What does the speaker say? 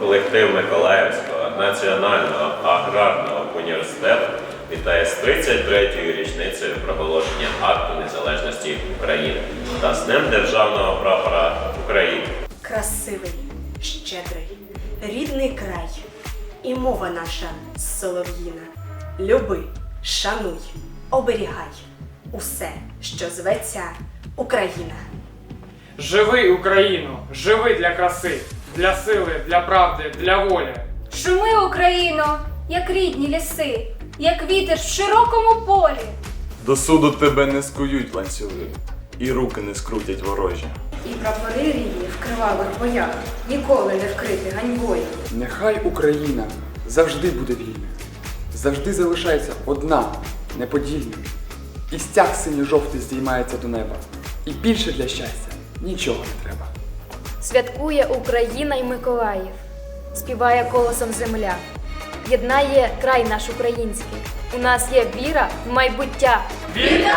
Колектив Миколаївського національного аграрного університету вітає з 33-ю річницею проголошення акту незалежності України та з ним державного прапора України. Красивий, щедрий, рідний край і мова наша солов'їна. Люби, шануй, оберігай усе, що зветься Україна. Живи Україну! Живи для краси! Для сили, для правди, для волі. Шуми, Україно, як рідні ліси, як вітер в широкому полі. До суду тебе не скують ланцюги, і руки не скрутять ворожі. І прапори рідні в кривавих боях ніколи не вкрити ганьбою. Нехай Україна завжди буде вільна, завжди залишається одна, неподільна. І стяг синьо-жовтий здіймається до неба. І більше для щастя нічого не треба. Святкує Україна й Миколаїв, співає колосом земля, єднає край наш український. У нас є віра в майбуття. Україна,